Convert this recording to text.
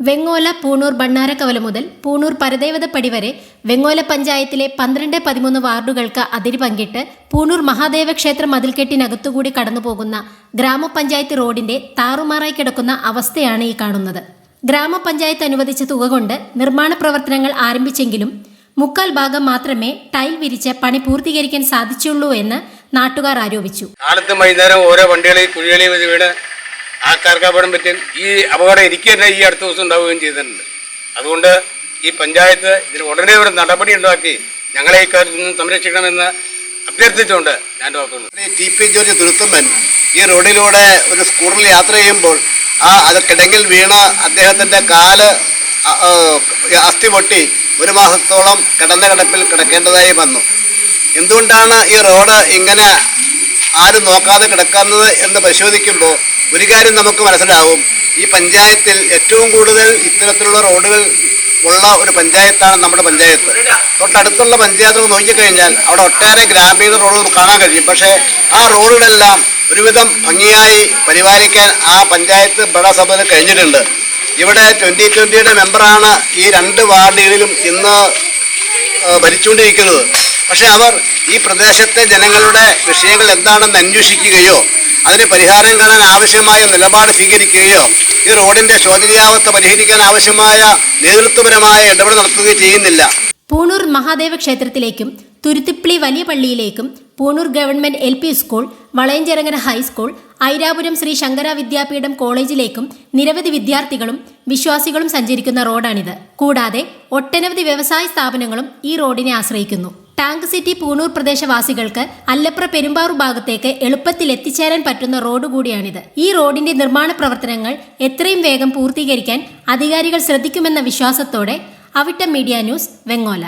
വെങ്ങോല പൂണൂർ ബണ്ണാരക്കവല മുതൽ പൂണൂർ പരദേവതപ്പടി വരെ വെങ്ങോല പഞ്ചായത്തിലെ പന്ത്രണ്ട് പതിമൂന്ന് വാർഡുകൾക്ക് അതിരി പങ്കിട്ട് പൂണൂർ മഹാദേവ ക്ഷേത്ര മതിൽക്കെട്ടിനകത്തുകൂടി കടന്നുപോകുന്ന ഗ്രാമപഞ്ചായത്ത് റോഡിന്റെ താറുമാറായി കിടക്കുന്ന അവസ്ഥയാണ് ഈ കാണുന്നത്. ഗ്രാമപഞ്ചായത്ത് അനുവദിച്ച തുക കൊണ്ട് നിർമ്മാണ പ്രവർത്തനങ്ങൾ ആരംഭിച്ചെങ്കിലും മുക്കാൽ ഭാഗം മാത്രമേ ടൈൽ വിരിച്ച് പണി പൂർത്തീകരിക്കാൻ സാധിച്ചുള്ളൂ എന്ന് നാട്ടുകാർ ആരോപിച്ചു. വൈകുന്നേരം ഓരോ വണ്ടികളിൽ കുഴികളിൽ വീണ് ആൾക്കാർക്ക് അപകടം പറ്റും ഈ അപകടം എനിക്ക് തന്നെ ഈ അടുത്ത ദിവസം ഉണ്ടാവുകയും ചെയ്തിട്ടുണ്ട്. അതുകൊണ്ട് ഈ പഞ്ചായത്ത് ഇതിന് ഉടനെ ഒരു നടപടി ഉണ്ടാക്കി ഞങ്ങളെ ഈ കാര്യത്തിൽ നിന്ന് സംരക്ഷിക്കണമെന്ന് അഭ്യർത്ഥിച്ചുകൊണ്ട് ഞാൻ വാക്കുന്നു ടി പി ജോർജ് തുരുത്തമ്മൻ ഈ റോഡിലൂടെ ഒരു സ്കൂട്ടറിൽ യാത്ര ചെയ്യുമ്പോൾ ആ അത് കിടങ്ങിൽ വീണ അദ്ദേഹത്തിന്റെ കാൽ അസ്ഥി പൊട്ടി ഒരു മാസത്തോളം കിടന്ന കിടപ്പിൽ കിടക്കേണ്ടതായി വന്നു. എന്തുകൊണ്ടാണ് ഈ റോഡ് ഇങ്ങനെ ആരും നോക്കാതെ കിടക്കുന്നത് എന്ന് പരിശോധിക്കുമ്പോൾ ഒരു കാര്യം നമുക്ക് മനസ്സിലാവും. ഈ പഞ്ചായത്തിൽ ഏറ്റവും കൂടുതൽ ഇത്തരത്തിലുള്ള റോഡുകൾ ഉള്ള ഒരു പഞ്ചായത്താണ് നമ്മുടെ പഞ്ചായത്ത്. തൊട്ടടുത്തുള്ള പഞ്ചായത്തുകൾ നോക്കിക്കഴിഞ്ഞാൽ അവിടെ ഒട്ടേറെ ഗ്രാമീണ റോഡുകൾ നമുക്ക് കാണാൻ കഴിയും. പക്ഷേ ആ റോഡുകളെല്ലാം ഒരുവിധം ഭംഗിയായി പരിപാലിക്കാൻ ആ പഞ്ചായത്ത് ഭരണസഭയിൽ കഴിഞ്ഞിട്ടുണ്ട്. ഇവിടെ ട്വന്റി ട്വന്റിയുടെ മെമ്പറാണ് ഈ രണ്ട് വാർഡുകളിലും ഇന്ന് ഭരിച്ചുകൊണ്ടിരിക്കുന്നത്. പക്ഷെ അവർ ഈ പ്രദേശത്തെ ജനങ്ങളുടെ വിഷയങ്ങൾ എന്താണെന്ന് അന്വേഷിക്കുകയോ അതിന് പരിഹാരം കാണാൻ ആവശ്യമായ നിലപാട് സ്വീകരിക്കുകയോ ഈ റോഡിന്റെ ശോചനീയാവസ്ഥ പരിഹരിക്കാൻ ആവശ്യമായ നേതൃത്വപരമായ ഇടപെടൽ നടത്തുകയോ ചെയ്യുന്നില്ല. പൂണൂർ മഹാദേവ ക്ഷേത്രത്തിലേക്കും തുരുത്തിപ്പിളി വലിയ പള്ളിയിലേക്കും Poonoor government L P school Valayanchirangara high school Airapuram Sree Sankara Vidyapeetham കോളേജിലേക്കും നിരവധി വിദ്യാർത്ഥികളും വിശ്വാസികളും സഞ്ചരിക്കുന്ന റോഡാണിത്. കൂടാതെ ഒട്ടനവധി വ്യവസായ സ്ഥാപനങ്ങളും ഈ റോഡിനെ ആശ്രയിക്കുന്നു. ടാങ്ക് സിറ്റി പൂണൂർ പ്രദേശവാസികൾക്ക് അല്ലപ്ര പെരുമ്പാറു ഭാഗത്തേക്ക് എളുപ്പത്തിൽ എത്തിച്ചേരാൻ പറ്റുന്ന റോഡ് കൂടിയാണിത്. ഈ റോഡിന്റെ നിർമ്മാണ പ്രവർത്തനങ്ങൾ എത്രയും വേഗം പൂർത്തീകരിക്കാൻ അധികാരികൾ ശ്രദ്ധിക്കുമെന്ന വിശ്വാസത്തോടെ അവിട്ട മീഡിയ ന്യൂസ് വെങ്ങോല.